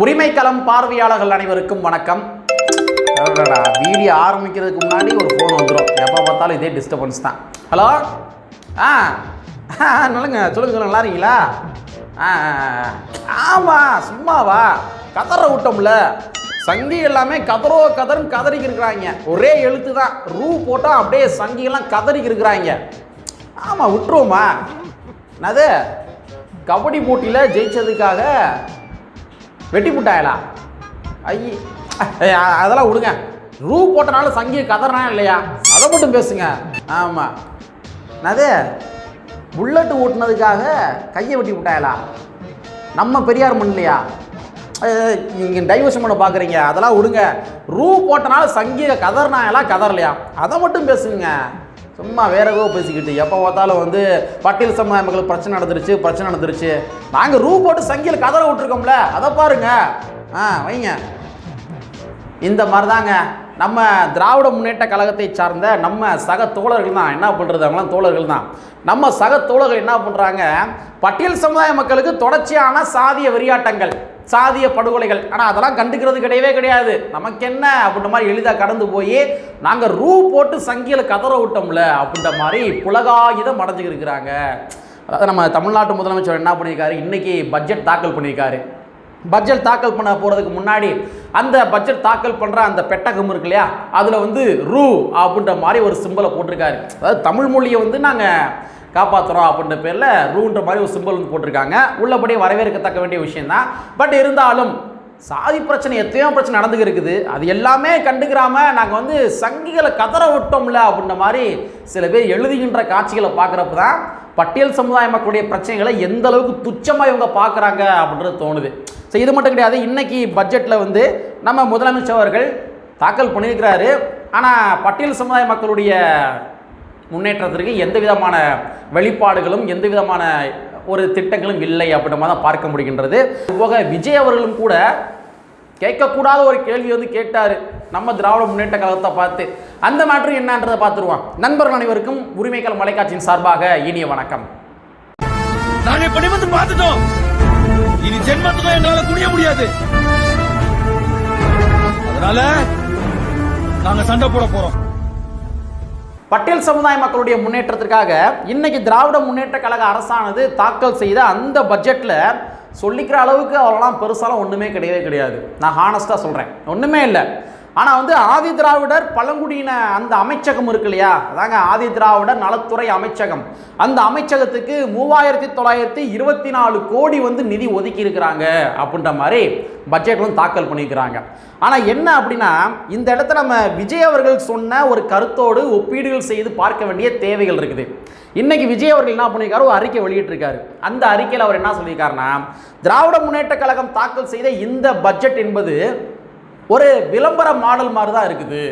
உரிமைக்களம் பார்வையாளர்கள் அனைவருக்கும் வணக்கம். வீடியோ ஆரம்பிக்கிறதுக்கு முன்னாடி ஒரு ஃபோன் வந்துடும் எப்போ பார்த்தாலும் இதே டிஸ்டர்பன்ஸ் தான். ஹலோ ஆ ஆ சொல்லுங்க சொல்லுங்க நல்லா இருக்கீங்களா? ஆ ஆமாம் சும்மாவா? கதற விட்டோம்ல. சங்கி எல்லாமே கதறோ கதரும் கதறிக்கு இருக்கிறாங்க. ஒரே எழுத்து தான். ரூ போட்டால் அப்படியே சங்கியெல்லாம் கதறிக்கு இருக்கிறாங்க. ஆமாம் விட்டுருவோமா? என்னது? கபடி போட்டியில் ஜெயித்ததுக்காக வெட்டி புட்டாயலா? ஐய அதெல்லாம் விடுங்க. ரூ போட்டனால சங்கி கதறனா இல்லையா? அதை மட்டும் பேசுங்க. ஆமாம் அதே புல்லட்டு ஓட்டுனதுக்காக கையை வெட்டி விட்டாயலா நம்ம பெரியார் மண்லையா இங்கே டைவர்ஷன் பண்ண பார்க்குறீங்க அதெல்லாம் விடுங்க. ரூ போட்டனால சங்கீத கதறினாயலா கதறலையா? அதை மட்டும் பேசுங்க. சும்மா வேற ஏதோ பேசிக்கிட்டு. எப்போ பார்த்தாலும் வந்து பட்டியல் சமுதாய மக்களுக்கு பிரச்சனை நடந்துருச்சு பிரச்சனை நடந்துருச்சு. நாங்கள் ரூ போட்டு சங்கியில் கதற விட்டுருக்கோம்ல அதை பாருங்க. ஆ வைங்க. இந்த மாதிரி தாங்க நம்ம திராவிட முன்னேற்ற கழகத்தை சார்ந்த நம்ம சக தோழர்கள் தான். என்ன பண்ணுறது அவங்களாம் தோழர்கள் தான். நம்ம சக தோழர்கள் என்ன பண்ணுறாங்க பட்டியல் சமுதாய மக்களுக்கு தொடர்ச்சியான சாதிய வெறியாட்டங்கள். சாதிய படுகொலைகள். ஆனால் அதெல்லாம் கண்டுக்கிறது கிடையவே கிடையாது. நமக்கு என்ன அப்படின்ற மாதிரி எளிதாக கடந்து போய் நாங்கள் ரூ போட்டு சங்கியில் கதற விட்டோம்ல அப்படின்ற மாதிரி புலகாயுதம் அடைஞ்சுக்கிட்டு இருக்கிறாங்க. அதாவது நம்ம தமிழ்நாட்டு முதலமைச்சர் என்ன பண்ணியிருக்காரு? இன்றைக்கி பட்ஜெட் தாக்கல் பண்ணியிருக்காரு. பட்ஜெட் தாக்கல் பண்ண போகிறதுக்கு முன்னாடி அந்த பட்ஜெட் தாக்கல் பண்ணுற அந்த பெட்டகம் இருக்கு இல்லையா? அதில் வந்து ரூ அப்படின்ற மாதிரி ஒரு சிம்பலை போட்டிருக்காரு. அதாவது தமிழ் மொழியை வந்து நாங்கள் காப்பாற்றுறோம் அப்படின்ற பேரில் ரூன்ற மாதிரி ஒரு சிம்பல் வந்து போட்டிருக்காங்க. உள்ளபடி வரவேற்கத்தக்க வேண்டிய விஷயம்தான். பட் இருந்தாலும் சாதி பிரச்சனை எத்தனையோ பிரச்சனை நடந்துக்கு இருக்குது. அது எல்லாமே கண்டுக்கிறாம நாங்கள் வந்து சங்கிகளை கதற விட்டோம்ல அப்படின்ற மாதிரி சில பேர் எழுதுகின்ற காட்சிகளை பார்க்குறப்ப தான் பட்டியல் சமுதாய மக்களுடைய பிரச்சனைகளை எந்த அளவுக்கு துச்சமாக இவங்க பார்க்குறாங்க அப்படின்றது தோணுது. ஸோ இது மட்டும் கிடையாது. இன்னைக்கு பட்ஜெட்டில் வந்து நம்ம முதலமைச்சர் அவர்கள் தாக்கல் பண்ணியிருக்கிறாரு. ஆனால் பட்டியல் சமுதாய மக்களுடைய முன்னேற்றத்திற்கு எந்த விதமான வெளிப்பாடுகளும் எந்த விதமான ஒரு திட்டங்களும் இல்லை அப்படின்ற மாதிரி தான் பார்க்க முடிகின்றது. போக விஜய் அவர்களும் கூட கேட்கக்கூடாத ஒரு கேள்வி வந்து கேட்டார். நம்ம திராவிட முன்னேற்ற கழகத்தை பார்த்து. அந்த மேட்ரு என்னன்றதை பார்த்துருவோம். நண்பர்கள் அனைவருக்கும் உரிமைகள் மலைக்காட்சியின் சார்பாக இனிய வணக்கம். நாங்க இப்ப பார்த்துட்டோம். இனி ஜென்மத்துக்கும் எங்களால குனிய முடியாது. அதனால நாங்க சண்டை போட போறோம். பட்டேல் சமுதாய மக்களுடைய முன்னேற்றத்திற்காக இன்னைக்கு திராவிட முன்னேற்ற கழக அரசானது தாக்கல் செய்த அந்த பட்ஜெட்டில் சொல்லிக்கிற அளவுக்கு அவ்வளோலாம் பெருசாலாம் ஒன்றுமே கிடையவே கிடையாது. நான் ஹானஸ்ட்டாக சொல்கிறேன் ஒன்றுமே இல்லை. ஆனால் வந்து ஆதி திராவிடர் பழங்குடியின அந்த அமைச்சகம் இருக்கு இல்லையா? அதாங்க ஆதி திராவிடர் நலத்துறை அமைச்சகம். அந்த அமைச்சகத்துக்கு மூவாயிரத்தி தொள்ளாயிரத்தி இருபத்தி நாலு கோடி வந்து நிதி ஒதுக்கி இருக்கிறாங்க அப்படின்ற மாதிரி பட்ஜெட் வந்து தாக்கல் பண்ணியிருக்கிறாங்க ஆனால் என்ன அப்படின்னா இந்த இடத்துல நம்ம விஜய் அவர்கள் சொன்ன ஒரு கருத்தோடு ஒப்பீடுகள் செய்து பார்க்க வேண்டிய தேவைகள் இருக்குது. இன்னைக்கு விஜய் அவர்கள் என்ன பண்ணியிருக்காரு? ஒரு அறிக்கை வெளியிட்டிருக்காரு. அந்த அறிக்கையில் அவர் என்ன சொல்லியிருக்காருன்னா திராவிட முன்னேற்ற கழகம் தாக்கல் செய்த இந்த பட்ஜெட் என்பது ஒரு விளம்பர மாடல் மாதிரி தான் இருக்குது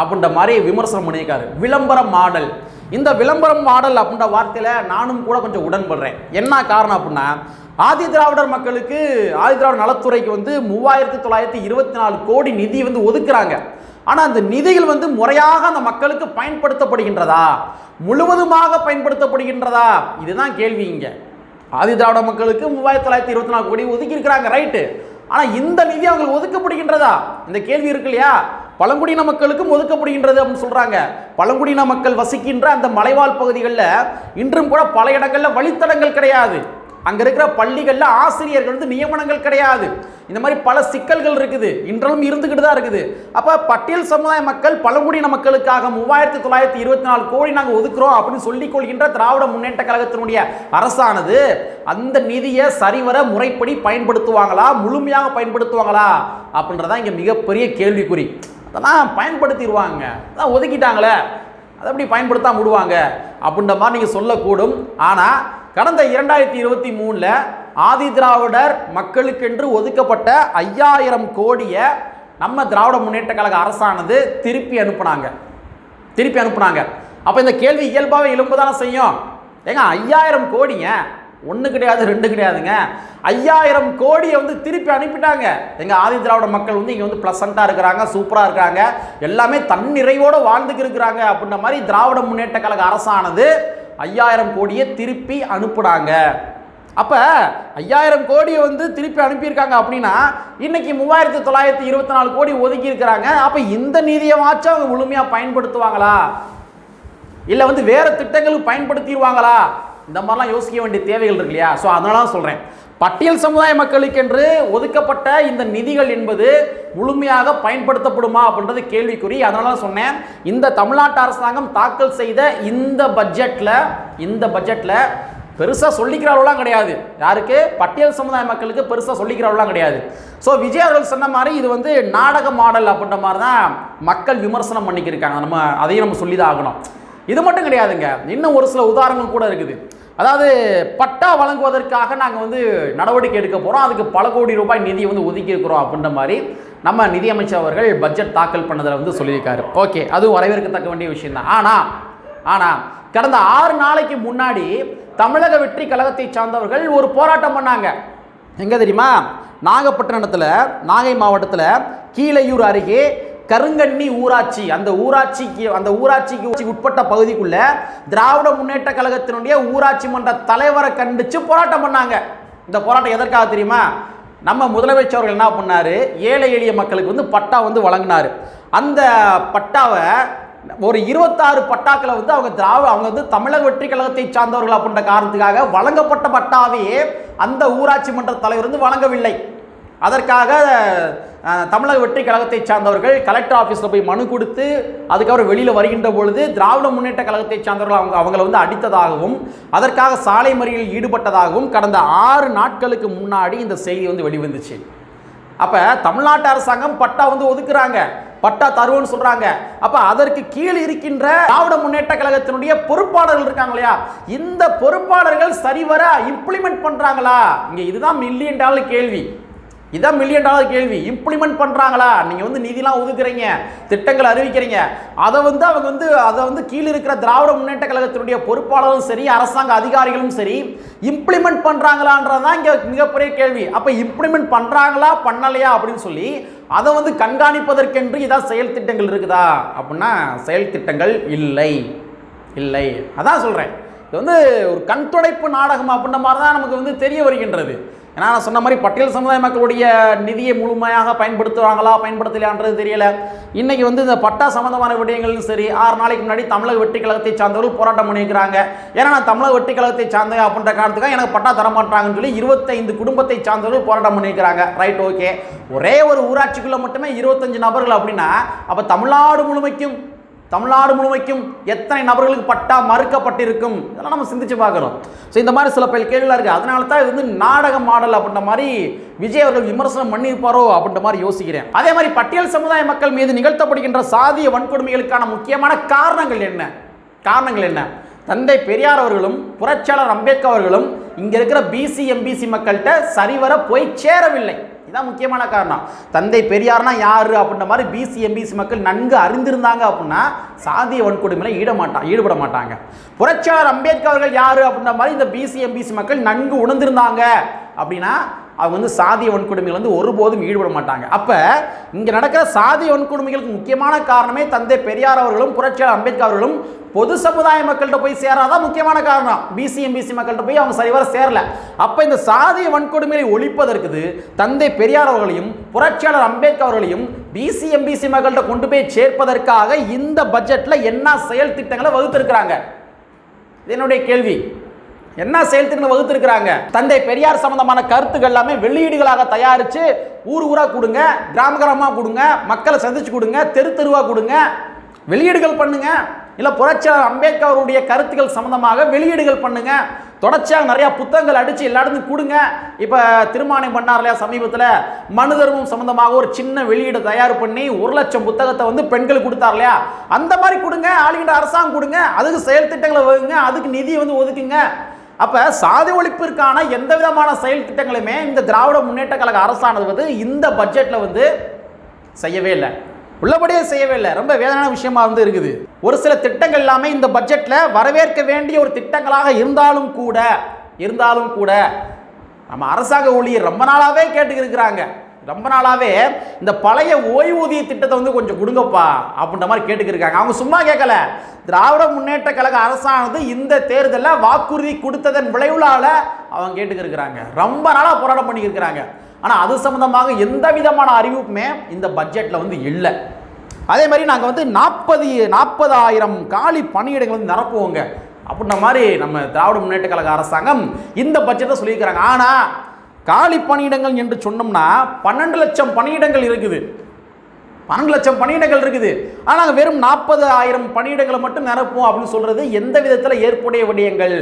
அப்படின்ற மாதிரி விமர்சனம் பண்ணியிருக்காரு. விளம்பர மாடல். இந்த விளம்பரம் மாடல் அப்படின்ற வார்த்தையில் நானும் கூட கொஞ்சம் உடன்படுறேன். என்ன காரணம் அப்படின்னா ஆதி திராவிடர் மக்களுக்கு ஆதி திராவிடர் நலத்துறைக்கு வந்து மூவாயிரத்தி தொள்ளாயிரத்தி இருபத்தி நாலு கோடி நிதி வந்து ஒதுக்குறாங்க. ஆனால் அந்த நிதிகள் வந்து முறையாக அந்த மக்களுக்கு பயன்படுத்தப்படுகின்றதா? முழுவதுமாக பயன்படுத்தப்படுகின்றதா? இதுதான் கேள்வி இங்கே. ஆதி திராவிட மக்களுக்கு மூவாயிரத்தி தொள்ளாயிரத்தி இருபத்தி நாலு கோடி ஒதுக்கி இருக்கிறாங்க ரைட்டு. ஆனால் இந்த நிதி அவங்களுக்கு ஒதுக்கப்படுகின்றதா? இந்த கேள்வி இருக்கு இல்லையா? பழங்குடியின மக்களுக்கும் ஒதுக்கப்படுகின்றது அப்படின்னு சொல்கிறாங்க பழங்குடியின மக்கள் வசிக்கின்ற அந்த மலைவாழ் பகுதிகளில் இன்றும் கூட பல இடங்களில் வழித்தடங்கள் கிடையாது. அங்க இருக்கிற பள்ளிகளில் ஆசிரியர்கள் வந்து நியமனங்கள் கிடையாது. இந்த மாதிரி பல சிக்கல்கள் இருக்குது. இன்றலும் இருந்துகிட்டு தான் இருக்குது. அப்போ பட்டியல் சமுதாய மக்கள் பழங்குடியின மக்களுக்காக மூவாயிரத்தி தொள்ளாயிரத்தி இருபத்தி நாலு கோடி நாங்கள் ஒதுக்குறோம் அப்படின்னு சொல்லிக் கொள்கின்ற திராவிட முன்னேற்ற கழகத்தினுடைய அரசானது அந்த நிதியை சரிவர முறைப்படி பயன்படுத்துவாங்களா? முழுமையாக பயன்படுத்துவாங்களா? அப்படின்றதான் இங்கே மிகப்பெரிய கேள்விக்குறி. அதெல்லாம் பயன்படுத்திடுவாங்க. அதான் ஒதுக்கிட்டாங்களே. அதை எப்படி பயன்படுத்தாம விடுவாங்க? அப்படின்ற மாதிரி நீங்கள் சொல்லக்கூடும். ஆனால் கடந்த இரண்டாயிரத்தி இருபத்தி மூணில் ஆதி திராவிடர் மக்களுக்கென்று ஒதுக்கப்பட்ட ஐயாயிரம் கோடியை நம்ம திராவிட முன்னேற்ற கழக அரசானது திருப்பி அனுப்புனாங்க. திருப்பி அனுப்புனாங்க. அப்போ இந்த கேள்வி இயல்பாகவே எழும்புதானே செய்யும்? ஏங்க ஐயாயிரம் கோடிங்க? ஒன்று கிடையாது ரெண்டு கிடையாதுங்க. ஐயாயிரம் கோடியை வந்து திருப்பி அனுப்பிட்டாங்க. எங்கள் ஆதி திராவிட மக்கள் வந்து இங்கே வந்து ப்ளசண்ட்டாக இருக்கிறாங்க சூப்பராக இருக்கிறாங்க. எல்லாமே தன்னிறைவோடு வாழ்ந்துக்கு இருக்கிறாங்க அப்படின்ற மாதிரி திராவிட முன்னேற்ற கழக அரசானது ஐயாயிரம் கோடியை திருப்பி அனுப்புனாங்க. அப்போ ஐயாயிரம் கோடியை வந்து திருப்பி அனுப்பியிருக்காங்க அப்படின்னா இன்னைக்கு மூவாயிரத்தி தொள்ளாயிரத்தி இருபத்தி நாலு கோடி ஒதுக்கி இருக்கிறாங்க. அப்போ இந்த நிதியமாச்சும் அவங்க முழுமையாக பயன்படுத்துவாங்களா? இல்லை வந்து வேறு திட்டங்களுக்கு பயன்படுத்திடுவாங்களா? இந்த மாதிரிலாம் யோசிக்க வேண்டிய தேவைகள் இருக்கு இல்லையா? ஸோ அதனால தான் சொல்கிறேன் பட்டியல் சமுதாய மக்களுக்கென்று ஒதுக்கப்பட்ட இந்த நிதிகள் என்பது முழுமையாக பயன்படுத்தப்படுமா அப்படின்றது கேள்விக்குறி. அதனால தான் சொன்னேன். இந்த தமிழ்நாட்டு அரசாங்கம் தாக்கல் செய்த இந்த பட்ஜெட்டில் இந்த பட்ஜெட்டில் பெருசாக சொல்லிக்கிறவர்களாம் கிடையாது. யாருக்கு? பட்டியல் சமுதாய மக்களுக்கு பெருசாக சொல்லிக்கிறவர்களாம் கிடையாது. ஸோ விஜய் அவர்கள் சொன்ன மாதிரி இது வந்து நாடக மாடல் அப்படின்ற மாதிரி தான் மக்கள் விமர்சனம் பண்ணிக்கிருக்காங்க. நம்ம அதையும் நம்ம சொல்லி தான் ஆகணும். இது மட்டும் கிடையாதுங்க. இன்னும் ஒரு சில உதாரணங்கள் கூட இருக்குது. அதாவது பட்டா வழங்குவதற்காக நாங்கள் வந்து நடவடிக்கை எடுக்க போகிறோம் அதுக்கு பல கோடி ரூபாய் நிதியை வந்து ஒதுக்கி இருக்கிறோம் அப்படின்ற மாதிரி நம்ம நிதியமைச்சர் அவர்கள் பட்ஜெட் தாக்கல் பண்ணதில் வந்து சொல்லியிருக்காரு. ஓகே அது வரவேற்கத்தக்க வேண்டிய விஷயம் தான் ஆனால் ஆனால் கடந்த ஆறு நாளைக்கு முன்னாடி தமிழக வெற்றி கழகத்தை சார்ந்தவர்கள் ஒரு போராட்டம் பண்ணாங்க. எங்கே தெரியுமா? நாகப்பட்டினத்தில் நாகை மாவட்டத்தில் கீழையூர் அருகே கருங்கண்ணி ஊராட்சி. அந்த ஊராட்சிக்கு அந்த ஊராட்சிக்கு உட்பட்ட பகுதிக்குள்ள திராவிட முன்னேற்ற கழகத்தினுடைய ஊராட்சி மன்ற தலைவரை கண்டிச்சு போராட்டம் பண்ணாங்க. இந்த போராட்டம் எதற்காக தெரியுமா? நம்ம முதலமைச்சர் அவர்கள் என்ன பண்ணாரு? ஏழை எளிய மக்களுக்கு வந்து பட்டா வந்து வழங்கினாரு. அந்த பட்டாவை ஒரு இருபத்தாறு பட்டாக்களை வந்து அவங்க திராவிட அவங்க வந்து தமிழக வெற்றி கழகத்தை சார்ந்தவர்கள் அப்படின்ற காரணத்துக்காக வழங்கப்பட்ட பட்டாவையே அந்த ஊராட்சி மன்ற தலைவர் வந்து வழங்கவில்லை. அதற்காக தமிழக வெற்றி கழகத்தை சார்ந்தவர்கள் கலெக்டர் ஆஃபீஸில் போய் மனு கொடுத்து அதுக்கப்புறம் வெளியில் வருகின்ற பொழுது திராவிட முன்னேற்ற கழகத்தை சார்ந்தவர்கள் அவங்க அவங்கள வந்து அடித்ததாகவும் அதற்காக சாலை மறியலில் ஈடுபட்டதாகவும் கடந்த ஆறு நாட்களுக்கு முன்னாடி இந்த செய்தி வந்து வெளிவந்துச்சு. அப்போ தமிழ்நாட்டு அரசாங்கம் பட்டா வந்து ஒதுக்குறாங்க. பட்டா தருவோம்னு சொல்றாங்க. அப்ப அதற்கு கீழ் இருக்கின்ற திராவிட முன்னேற்ற கழகத்தினுடைய பொறுப்பாளர்கள் இருக்காங்க இல்லையா? இந்த பொறுப்பாளர்கள் சரிவர இம்ப்ளிமெண்ட் பண்றாங்களா? இங்க இதுதான் மில்லியன் டாலர் கேள்வி. இதான் மில்லியன் டாலர் கேள்வி. இம்ப்ளிமெண்ட் பண்ணுறாங்களா நீங்கள் வந்து நிதிலாம் ஒதுக்குறீங்க திட்டங்கள் அறிவிக்கிறீங்க. அதை வந்து அவங்க வந்து அதை வந்து கீழே இருக்கிற திராவிட முன்னேற்ற கழகத்தினுடைய பொறுப்பாளரும் சரி அரசாங்க அதிகாரிகளும் சரி இம்ப்ளிமெண்ட் பண்ணுறாங்களான்றது தான் இங்கே மிகப்பெரிய கேள்வி. அப்போ இம்ப்ளிமெண்ட் பண்ணுறாங்களா பண்ணலையா அப்படின்னு சொல்லி அதை வந்து கண்காணிப்பதற்கென்று இதான் செயல் திட்டங்கள் இருக்குதா? அப்படின்னா செயல் திட்டங்கள் இல்லை. இல்லை. அதான் சொல்கிறேன் இது வந்து ஒரு கண் துடைப்பு நாடகம் அப்படின்ற மாதிரி தான் நமக்கு வந்து தெரிய வருகின்றது. ஏன்னா நான் சொன்ன மாதிரி பட்டியல் சமுதாய மக்களுடைய நிதியை முழுமையாக பயன்படுத்துவாங்களா பயன்படுத்தலையான்றது தெரியல. இன்னைக்கு வந்து இந்த பட்டா சம்பந்தமான விடயங்களும் சரி ஆறு நாளைக்கு முன்னாடி தமிழக வெற்றி கழகத்தை சார்ந்தவர்கள் போராட்டம் பண்ணியிருக்கிறாங்க. ஏன்னா நான் தமிழக வெற்றி கழகத்தை சார்ந்தேன் அப்படின்ற காரணத்துக்காக எனக்கு பட்டா தரமாட்டாங்கன்னு சொல்லி இருபத்தைந்து குடும்பத்தை சார்ந்தவர்கள் போராட்டம் பண்ணியிருக்கிறாங்க. ரைட் ஓகே ஒரே ஒரு ஊராட்சிக்குள்ளே மட்டுமே இருபத்தஞ்சு நபர்கள் அப்படின்னா அப்போ தமிழ்நாடு முழுமைக்கும் தமிழ்நாடு முழுமைக்கும் எத்தனை நபர்களுக்கு பட்டா மறுக்கப்பட்டிருக்கும்? இதெல்லாம் நம்ம சிந்திச்சு பார்க்குறோம் ஸோ இந்த மாதிரி சில பேர் கேள்விலாம் இருக்குது அதனால தான் இது வந்து நாடக மாடல் அப்படின்ற மாதிரி விஜய் அவர்கள் விமர்சனம் பண்ணியிருப்பாரோ அப்படின்ற மாதிரி யோசிக்கிறேன். அதே மாதிரி பட்டியல் சமுதாய மக்கள் மீது நிகழ்த்தப்படுகின்ற சாதிய வன்கொடுமைகளுக்கான முக்கியமான காரணங்கள் என்ன? காரணங்கள் என்ன? தந்தை பெரியார் அவர்களும் புரட்சியாளர் அம்பேத்கர் அவர்களும் இங்கே இருக்கிற பிசி எம்பிசி மக்கள்கிட்ட சரிவர போய் சேரவில்லை. இதான் முக்கியமான காரணம். தந்தை பெரியார்னா யார் அப்படின்ற மாதிரி பிசி எம்பிசி மக்கள் நன்கு அறிந்திருந்தாங்க அப்படின்னா சாதிய வன்கொடுமையில் ஈட ஈடுபட மாட்டாங்க. புரட்சியாளர் அம்பேத்கர் அவர்கள் யார் அப்படின்ற மாதிரி இந்த பிசி எம்பிசி மக்கள் நன்கு உணர்ந்திருந்தாங்க அப்படின்னா அவங்க வந்து சாதிய வன்கொடுமைகள் வந்து ஒருபோதும் ஈடுபட மாட்டாங்க. அப்போ இங்கே நடக்கிற சாதிய வன்கொடுமைகளுக்கு முக்கியமான காரணமே தந்தை பெரியார் அவர்களும் புரட்சியாளர் அம்பேத்கர் அவர்களும் பொது சமுதாய மக்கள்கிட்ட போய் சேராதான் முக்கியமான காரணம். பிசி எம்பிசி மக்கள்கிட்ட போய் அவங்க சரிவர சேரல. அப்போ இந்த சாதிய வன்கொடுமையை ஒழிப்பதற்கு தந்தை பெரியார் அவர்களையும் புரட்சியாளர் அம்பேத்கர் அவர்களையும் பிசி எம்பிசி மக்கள்கிட்ட கொண்டு போய் சேர்ப்பதற்காக இந்த பட்ஜெட்டில் என்ன செயல் திட்டங்களை வகுத்திருக்கிறாங்க? இது என்னுடைய கேள்வி. என்ன செயல் திட்டம் வகுத்திருக்கிறாங்க? தந்தை பெரியார் சம்பந்தமான கருத்துக்கள் எல்லாமே வெளியீடுகளாக தயாரித்து ஊர் ஊராக கொடுங்க கிராம கிராமமாக கொடுங்க மக்களை சந்திச்சு கொடுங்க தெரு தெருவாக கொடுங்க. வெளியீடுகள் பண்ணுங்க. இல்லை புரட்சியாளர் அம்பேத்கருடைய கருத்துக்கள் சம்பந்தமாக வெளியீடுகள் பண்ணுங்க. தொடர்ச்சியாக நிறையா புத்தகங்கள் அடித்து எல்லா இடத்துக்கும் கொடுங்க. இப்போ திருமானை பண்ணார் இல்லையா சமீபத்தில் மனு தர்மம் சம்பந்தமாக ஒரு சின்ன வெளியீடு தயார் பண்ணி ஒரு லட்சம் புத்தகத்தை வந்து பெண்கள் கொடுத்தார் இல்லையா? அந்த மாதிரி கொடுங்க ஆளுகின்ற அரசாங்கம் கொடுங்க. அதுக்கு செயல் திட்டங்களை வகுங்க அதுக்கு நிதியை வந்து ஒதுக்குங்க. அப்போ சாதி ஒழிப்பிற்கான எந்த விதமான செயல் திட்டங்களுமே இந்த திராவிட முன்னேற்ற கழக அரசானது வந்து இந்த பட்ஜெட்டில் வந்து செய்யவே இல்லை. உள்ளபடியே செய்யவே இல்லை. ரொம்ப வேதனையான விஷயமா வந்து இருக்குது. ஒரு சில திட்டங்கள் எல்லாமே இந்த பட்ஜெட்டில் வரவேற்க வேண்டிய ஒரு திட்டங்களாக இருந்தாலும் கூட இருந்தாலும் கூட நம்ம அரசாங்க ஊழியர் ரொம்ப நாளாகவே கேட்டுக்கிருக்கிறாங்க இருக்கிறாங்க. ரொம்ப நாளாகவே இந்த பழைய ஓய்வூதிய திட்டத்தை வந்து கொஞ்சம் கொடுங்கப்பா அப்படின்ற மாதிரி கேட்டுக்கிருக்காங்க. அவங்க சும்மா கேட்கல திராவிட முன்னேற்ற கழக அரசானது இந்த தேர்தலில் வாக்குறுதி கொடுத்ததன் விளைவுலால அவங்க கேட்டுக்கிருக்கிறாங்க. ரொம்ப நாளாக போராட்டம் பண்ணிக்கிருக்கிறாங்க. ஆனால் அது சம்மந்தமாக எந்த விதமான அறிவிப்புமே இந்த பட்ஜெட்டில் வந்து இல்லை. அதே மாதிரி நாங்கள் வந்து நாற்பது நாற்பதாயிரம் காலி பணியிடங்கள் வந்து நிரப்புவோங்க. அப்படின்ற மாதிரி நம்ம திராவிட முன்னேற்ற கழக அரசாங்கம் இந்த பட்ஜெட்டை சொல்லியிருக்கிறாங்க. ஆனால் காலி பணியிடங்கள் என்று சொன்னோம்னா பன்னெண்டு லட்சம் பணியிடங்கள் இருக்குது. பன்னெண்டு லட்சம் பணியிடங்கள் இருக்குது. ஆனால் நாங்கள் வெறும் நாற்பது ஆயிரம் பணியிடங்களை மட்டும் நிரப்புவோம் அப்படின்னு சொல்கிறது எந்த விதத்தில் ஏற்புடைய விடயங்கள்?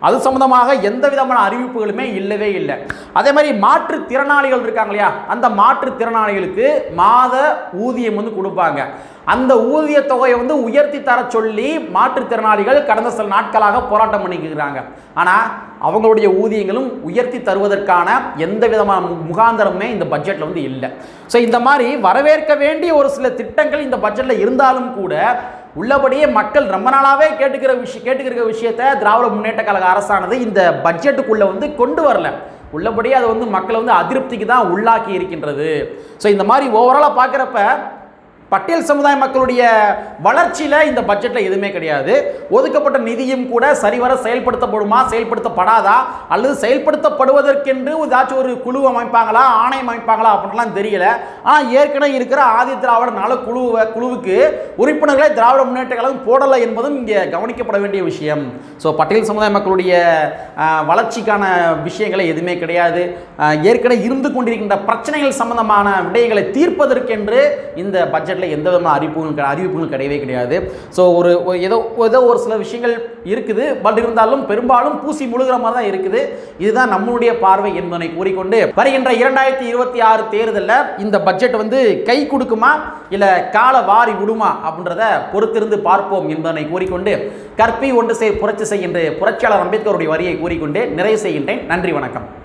அது சம்மந்தமாக எந்த விதமான அறிவிப்புகளுமே இல்லவே இல்லை. அதே மாதிரி மாற்றுத்திறனாளிகள் இருக்காங்க இல்லையா? அந்த மாற்றுத்திறனாளிகளுக்கு மாத ஊதியம் வந்து கொடுப்பாங்க. அந்த ஊதிய தொகையை வந்து உயர்த்தி தர சொல்லி மாற்றுத்திறனாளிகள் கடந்த சில நாட்களாக போராட்டம் பண்ணிக்கிறாங்க ஆனால் அவங்களுடைய ஊதியங்களும் உயர்த்தி தருவதற்கான எந்த விதமான மு- முகாந்தரமுமே இந்த பட்ஜெட்டில் வந்து இல்லை. ஸோ இந்த மாதிரி வரவேற்க வேண்டிய ஒரு சில திட்டங்கள் இந்த பட்ஜெட்டில் இருந்தாலும் கூட உள்ளபடியே மக்கள் ரொம்ப நாளாகவே கேட்டுக்கிற விஷயம் கேட்டுக்கிற விஷயத்தை திராவிட முன்னேற்ற கழக அரசானது இந்த பட்ஜெட்டுக்குள்ளே வந்து கொண்டு வரல. உள்ளபடியே அதை வந்து மக்களை வந்து அதிருப்திக்கு தான் உள்ளாக்கி இருக்கின்றது. ஸோ இந்த மாதிரி ஓவராலாக பார்க்குறப்ப பட்டியல் சமுதாய மக்களுடைய வளர்ச்சியில் இந்த பட்ஜெட்டில் எதுவுமே கிடையாது. ஒதுக்கப்பட்ட நிதியும் கூட சரிவர செயல்படுத்தப்படுமா செயல்படுத்தப்படாதா? அல்லது செயல்படுத்தப்படுவதற்கென்று ஏதாச்சும் ஒரு குழு அமைப்பாங்களா ஆணையம் அமைப்பாங்களா அப்படின்லாம் தெரியல. ஆனால் ஏற்கனவே இருக்கிற ஆதி திராவிட நல குழு குழுவுக்கு உறுப்பினர்களை திராவிட முன்னேற்ற கழகம் போடலை என்பதும் இங்கே கவனிக்கப்பட வேண்டிய விஷயம். ஸோ பட்டியல் சமுதாய மக்களுடைய வளர்ச்சிக்கான விஷயங்களை எதுவுமே கிடையாது. ஏற்கனவே இருந்து கொண்டிருக்கின்ற பிரச்சனைகள் சம்பந்தமான விடயங்களை தீர்ப்பதற்கென்று இந்த பட்ஜெட் பட்ஜெட்டில் எந்த விதமான அறிவிப்புகளும் கிடை- அறிவிப்புகளும் கிடையவே கிடையாது. ஸோ ஒரு ஏதோ ஏதோ ஒரு சில விஷயங்கள் இருக்குது. பட் இருந்தாலும் பெரும்பாலும் பூசி முழுகிற மாதிரி தான் இருக்குது. இதுதான் நம்மளுடைய பார்வை என்பதனை கூறிக்கொண்டு வருகின்ற இரண்டாயிரத்தி இருபத்தி ஆறு தேர்தலில் இந்த பட்ஜெட் வந்து கை கொடுக்குமா? இல்லை கால வாரி விடுமா? அப்படின்றத பொறுத்திருந்து பார்ப்போம் என்பதனை கூறிக்கொண்டு கற்பி ஒன்று செய் புரட்சி செய்கின்ற புரட்சியாளர் அம்பேத்கருடைய வரியை கூறிக்கொண்டு நிறைவு செய்கின்றேன். நன்றி வணக்கம்.